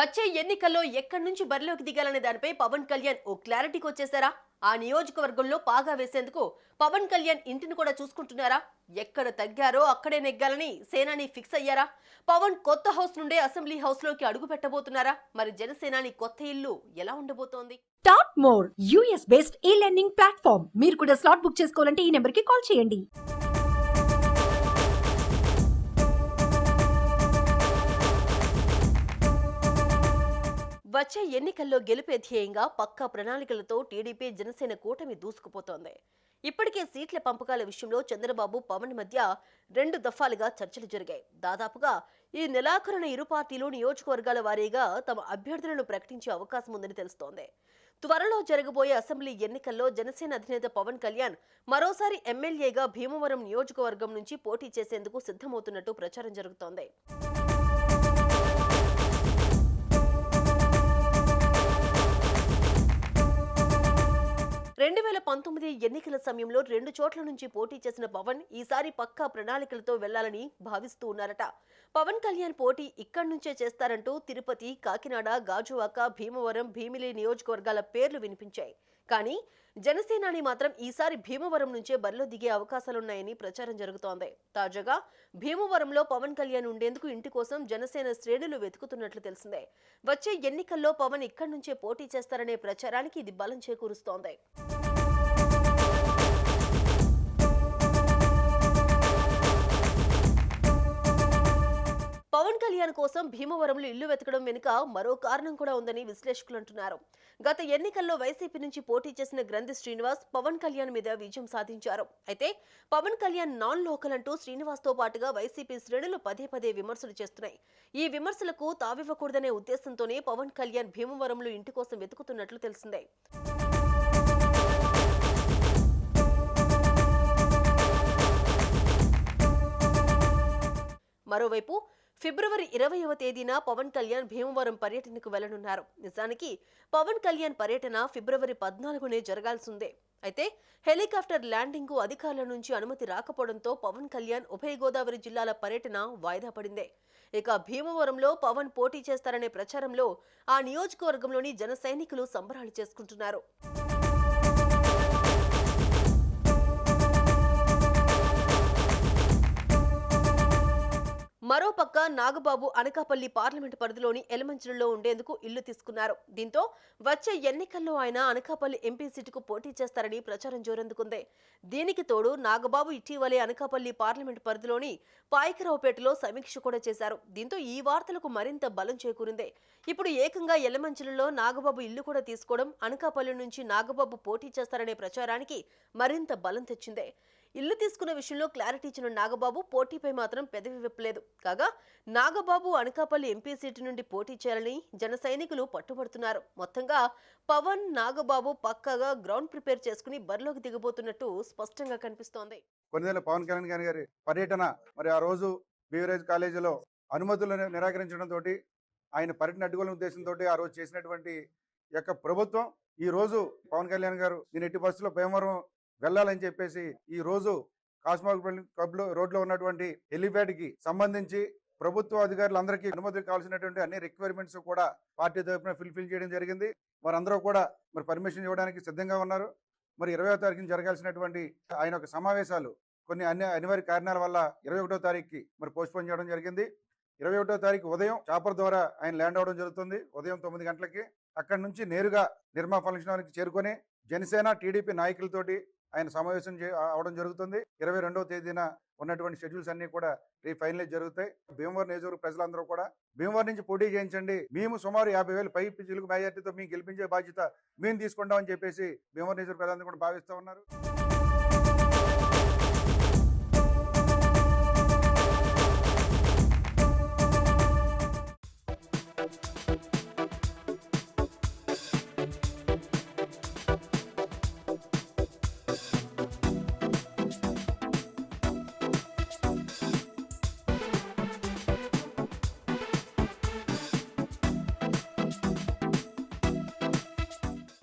వచ్చే ఎన్నికల్లో ఎక్కడి నుంచి బరిలోకి దిగాలనే దానిపై పవన్ కళ్యాణ్ ఓ క్లారిటీకి వచ్చేసారా ఆ నియోజకవర్గంలో పాగా వేసేందుకు పవన్ కళ్యాణ్ ఇంటిని కూడా చూసుకుంటున్నారా? ఎక్కడ తగ్గారో అక్కడే నెగ్గాలని సేనాని ఫిక్స్ అయ్యారా? పవన్ కొత్త హౌస్ నుండే అసెంబ్లీ హౌస్లోకి అడుగు పెట్టబోతున్నారా? మరి జనసేనాని కొత్త ఇల్లు ఎలా ఉండబోతోంది? Top more US based e learning platform మీరు కూడా స్లాట్ బుక్ చేసుకోవాలంటే ఈ నెంబర్కి కాల్ చేయండి. వచ్చే ఎన్నికల్లో గెలిపే ధ్యేయంగా పక్కా ప్రణాళికలతో టీడీపీ జనసేన కూటమి దూసుకుపోతోంది. ఇప్పటికే సీట్ల పంపకాల విషయంలో చంద్రబాబు పవన్ మధ్య రెండు దఫాలుగా చర్చలు జరిగాయి. దాదాపుగా ఈ నెలాఖరున ఇరు పార్టీలు నియోజకవర్గాల వారీగా తమ అభ్యర్థులను ప్రకటించే అవకాశం ఉందని తెలుస్తోంది. త్వరలో జరగబోయే అసెంబ్లీ ఎన్నికల్లో జనసేన అధినేత పవన్ కళ్యాణ్ మరోసారి ఎమ్మెల్యేగా భీమవరం నియోజకవర్గం నుంచి పోటీ చేసేందుకు సిద్ధమవుతున్నట్టు ప్రచారం జరుగుతోంది. రెండు వేల పంతొమ్మిది ఎన్నికల సమయంలో రెండు చోట్ల నుంచి పోటీ చేసిన పవన్ ఈసారి పక్కా ప్రణాళికలతో వెళ్ళాలని భావిస్తూ ఉన్నారట. పవన్ కళ్యాణ్ పోటీ ఇక్కడి నుంచే చేస్తారంటూ తిరుపతి కాకినాడ గాజువాక భీమవరం భీమిలి నియోజకవర్గాల పేర్లు వినిపించాయి. కానీ జనసేనాని మాత్రం ఈసారి భీమవరం నుంచే బరిలో దిగే అవకాశాలున్నాయని ప్రచారం జరుగుతోంది. తాజాగా భీమవరంలో పవన్ కళ్యాణ్ ఉండేందుకు ఇంటి కోసం జనసేన శ్రేణులు వెతుకుతున్నట్లు తెలిసిందే. వచ్చే ఎన్నికల్లో పవన్ ఇక్కడి నుంచే పోటీ చేస్తారనే ప్రచారానికి ఇది బలం చేకూరుస్తోంది. పవన్ కళ్యాణ్ కోసం భీమవరంలో ఇల్లు వెతకడం వెనుక మరో కారణం కూడా ఉందని విశ్లేషకులు అంటున్నారు. గత ఎన్నికల్లో వైసీపీ నుంచి పోటీ చేసిన గ్రంథి శ్రీనివాస్ పవన్ కళ్యాణ్ మీద విజయం సాధించారు. అయితే పవన్ కళ్యాణ్ నాన్ లోకల్ అంటూ శ్రీనివాస్తో పాటుగా వైసీపీ శ్రేణులు పదే పదే విమర్శలు చేస్తున్నాయి. ఈ విమర్శలకు తావివ్వకూడదనే ఉద్దేశంతోనే పవన్ కళ్యాణ్ భీమవరంలో ఇంటి కోసం వెతుకుతున్నట్లు తెలిసిందే. మరోవైపు ఫిబ్రవరి ఇరవైవ తేదీన పవన్ కళ్యాణ్ భీమవరం పర్యటనకు వెళ్ళనున్నారు. నిజానికి పవన్ కళ్యాణ్ పర్యటన ఫిబ్రవరి పద్నాలుగునే జరగాల్సిందే. అయితే హెలికాప్టర్ ల్యాండింగ్కు అధికారుల నుంచి అనుమతి రాకపోవడంతో పవన్ కళ్యాణ్ ఉభయ గోదావరి జిల్లాల పర్యటన వాయిదా పడింది. ఇక భీమవరంలో పవన్ పోటీ చేస్తారనే ప్రచారంలో ఆ నియోజకవర్గంలోని జన సైనికులు సంబరాలు చేసుకుంటున్నారు. మరోపక్క నాగబాబు అనకాపల్లి పార్లమెంటు పరిధిలోని ఎలమంచిలో ఉండేందుకు ఇల్లు తీసుకున్నారు. దీంతో వచ్చే ఎన్నికల్లో ఆయన అనకాపల్లి ఎంపీ సీటుకు పోటీ చేస్తారని ప్రచారం జోరందుకుంది. దీనికి తోడు నాగబాబు ఇటీవలే అనకాపల్లి పార్లమెంటు పరిధిలోని పాయకరావుపేటలో సమీక్ష కూడా చేశారు. దీంతో ఈ వార్తలకు మరింత బలం చేకూరింది. ఇప్పుడు ఏకంగా ఎలమంచిలలో నాగబాబు ఇల్లు కూడా తీసుకోవడం అనకాపల్లి నుంచి నాగబాబు పోటీ చేస్తారనే ప్రచారానికి మరింత బలం తెచ్చింది. ఇల్లు తీసుకున్న విషయంలో క్లారిటీ ఇచ్చిన నాగబాబు పోటీపై మాత్రం పెదవి విప్పలేదు. కాగా నాగబాబు అనకాపల్లి ఎంపీ సీటు నుండి పోటీ చేయాలని జన సైనికులు పట్టుబడుతున్నారు. మొత్తంగా పవన్ నాగబాబు పక్కగా గ్రౌండ్ ప్రిపేర్ చేసుకుని బరిలోకి దిగబోతున్నట్టు స్పష్టంగా కనిపిస్తోంది. కొన్నిదేళ్ళ పవన్ కళ్యాణ్ గారి పర్యటన మరి ఆ రోజు బీవరేజ్ కాలేజీలో అనుమతులు నిరాకరించడంతో ఆయన పర్యటన అడ్డుకోవాలనే ఉద్దేశంతో ఆ రోజు చేసినటువంటి యొక్క ప్రభుత్వం ఈ రోజు పవన్ కళ్యాణ్ గారు నేను ఎట్టి బస్సులో భీమవరం వెళ్ళాలని చెప్పేసి ఈ రోజు కాస్మోపల్లి క్లబ్లో రోడ్లో ఉన్నటువంటి హెలిప్యాడ్కి సంబంధించి ప్రభుత్వ అధికారులందరికీ అనుమతులు కావాల్సినటువంటి అన్ని రిక్వైర్మెంట్స్ కూడా పార్టీ తరఫున ఫిల్ఫిల్ చేయడం జరిగింది. వారందరూ కూడా మరి పర్మిషన్ ఇవ్వడానికి సిద్ధంగా ఉన్నారు. మరి ఇరవై తారీఖున జరగాల్సినటువంటి ఆయన యొక్క సమావేశాలు కొన్ని అన్ని అనివార్య కారణాల వల్ల ఇరవై ఒకటో తారీఖుకి మరి పోస్ట్పోన్ చేయడం జరిగింది. ఇరవై ఒకటో తారీఖు ఉదయం చాపర్ ద్వారా ఆయన ల్యాండ్ అవడం జరుగుతుంది. ఉదయం తొమ్మిది గంటలకి అక్కడి నుంచి నేరుగా నిర్మా ఫంక్షన్ హాల్కి చేరుకొని జనసేన టీడీపీ నాయకులతోటి ఆయన సమావేశం అవడం జరుగుతుంది. ఇరవై రెండవ తేదీన ఉన్నటువంటి షెడ్యూల్స్ అన్ని కూడా రీ ఫైనలైజ్ జరుగుతాయి. భీమవరం నియోజకవర్గ ప్రజలందరూ కూడా భీమవరం నుంచి పోటీ చేయించండి. మేము సుమారు యాభై వేలు పై పిచ్చులకు మెజార్టీతో మేము గెలిపించే బాధ్యత మేము తీసుకుంటామని చెప్పేసి భీమవరం నియోజకవర్గ ప్రజలందరూ కూడా భావిస్తూ ఉన్నారు.